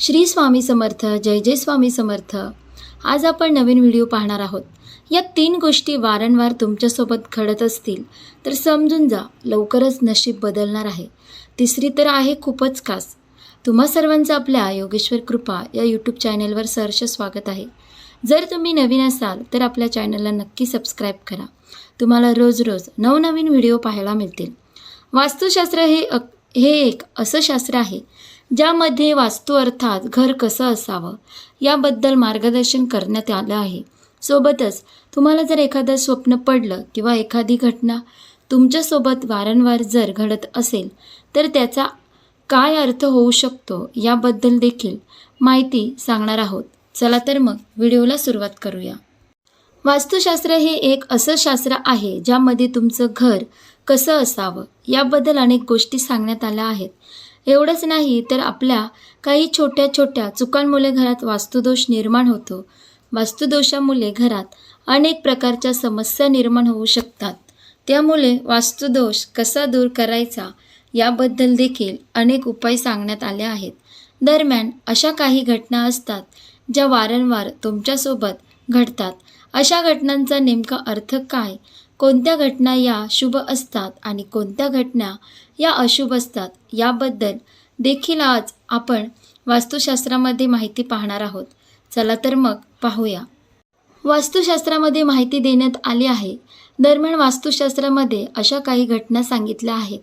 श्री स्वामी समर्थ जय जय स्वामी समर्थ. आज आपण नवीन व्हिडिओ पाहणार आहोत. या तीन गोष्टी वारंवार तुमच्यासोबत घडत असतील तर समजून जा लवकरच नशीब बदलणार आहे. तिसरी तर आहे खूपच खास. तुम्हा सर्वांचं आपल्या योगेश्वर कृपा या यूट्यूब चॅनेलवर सहर्ष स्वागत आहे. जर तुम्ही नवीन असाल तर आपल्या चॅनलला नक्की सबस्क्राईब करा. तुम्हाला रोज रोज नवनवीन व्हिडिओ पाहायला मिळतील. वास्तुशास्त्र हे अक हे एक असं शास्त्र आहे ज्यामध्ये वास्तू अर्थात घर कसं असावं? याबद्दल मार्गदर्शन करण्यात आलं आहे. सोबतच तुम्हाला जर एखादं स्वप्न पडलं किंवा एखादी घटना तुमच्यासोबत वारंवार जर घडत असेल तर त्याचा काय अर्थ होऊ शकतो याबद्दल देखील माहिती सांगणार आहोत. चला तर मग व्हिडिओला सुरुवात करूया. वास्तुशास्त्र हे एक असं शास्त्र आहे ज्यामध्ये तुमचं घर कसं असावं याबद्दल अनेक गोष्टी सांगण्यात आल्या आहेत. एवढंच नाही तर आपल्या काही छोट्या छोट्या चुकांमुळे घरात वास्तुदोष निर्माण होतो. वास्तुदोषामुळे घरात अनेक प्रकारच्या समस्या निर्माण होऊ शकतात. त्यामुळे वास्तुदोष कसा दूर करायचा याबद्दल देखील अनेक उपाय सांगण्यात आले आहेत. दरम्यान अशा काही घटना असतात ज्या वारंवार तुमच्यासोबत घडतात. अशा घटनांचा नेमका अर्थ काय? कोणत्या घटना या शुभ असतात आणि कोणत्या घटना या अशुभ असतात? याबद्दल देखील आज आपण वास्तुशास्त्रामध्ये माहिती पाहणार आहोत. चला तर मग पाहूया. वास्तुशास्त्रामध्ये माहिती देण्यात आली आहे. दरम्यान वास्तुशास्त्रामध्ये अशा काही घटना सांगितल्या आहेत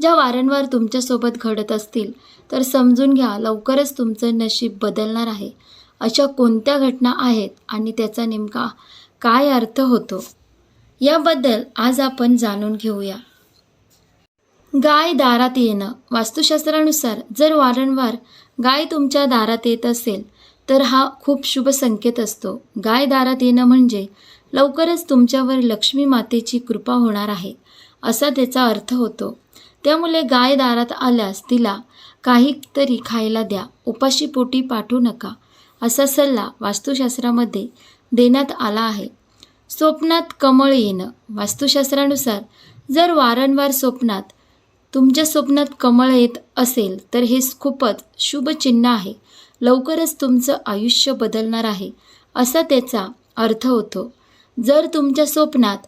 ज्या वारंवार तुमच्यासोबत घडत असतील. तर समजून घ्या लवकरच तुमचं नशीब बदलणार आहे. अशा कोणत्या घटना आहेत आणि त्याचा नेमका काय अर्थ होतो? याबद्दल आज आपण जाणून घेऊया. गाय दारात येणं. वास्तुशास्त्रानुसार जर वारंवार गाय तुमच्या दारात येत असेल तर हा खूप शुभ संकेत असतो. गाय दारात येणं म्हणजे लवकरच तुमच्यावर लक्ष्मी मातेची कृपा होणार आहे असा त्याचा अर्थ होतो. त्यामुळे गाय दारात आल्यास तिला काहीतरी खायला द्या. उपाशी पोटी पाठवू नका. असा सल्ला वास्तुशास्त्रामध्ये देण्यात आला आहे. स्वप्नात कमळ येणं. वास्तुशास्त्रानुसार जर वारंवार स्वप्नात तुमच्या स्वप्नात कमळ येत असेल तर हे खूपच शुभ चिन्ह आहे. लवकरच तुमचं आयुष्य बदलणार आहे असा त्याचा अर्थ होतो. जर तुमच्या स्वप्नात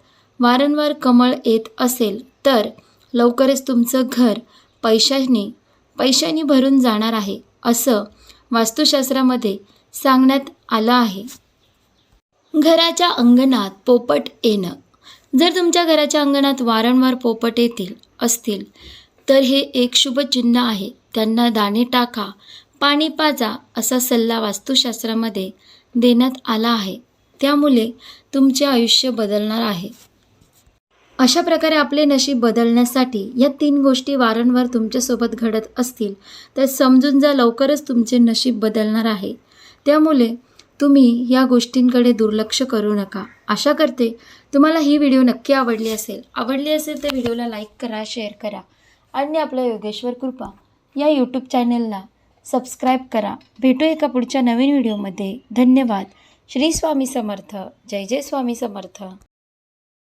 वारंवार कमळ येत असेल तर लवकरच तुमचं घर पैशाने पैशाने भरून जाणार आहे असं वास्तुशास्त्रामध्ये सांगण्यात आलं आहे. घराच्या अंगणात पोपट येणं. जर तुमच्या घराच्या अंगणात वारंवार पोपट येतील असतील तर हे एक शुभ चिन्ह आहे. त्यांना दाणे टाका पाणी पाजा असा सल्ला वास्तुशास्त्रामध्ये देण्यात आला आहे. त्यामुळे तुमचे आयुष्य बदलणार आहे. अशा प्रकारे आपले नशीब बदलण्यासाठी या तीन गोष्टी वारंवार तुमच्यासोबत घडत असतील तर समजून जा लवकरच तुमचे नशीब बदलणार आहे. त्यामुळे तुम्ही या गोष्टींकडे दुर्लक्ष करू नका. आशा करते तुम्हाला ही व्हिडिओ नक्की आवडली असेल. आवडली असेल तर व्हिडिओला लाईक करा शेअर करा आणि आपल्या योगेश्वर कृपा या यूट्यूब चॅनलला सबस्क्राईब करा. भेटू एका पुढच्या नवीन व्हिडिओमध्ये. धन्यवाद. श्री स्वामी समर्थ. जय जय स्वामी समर्थ.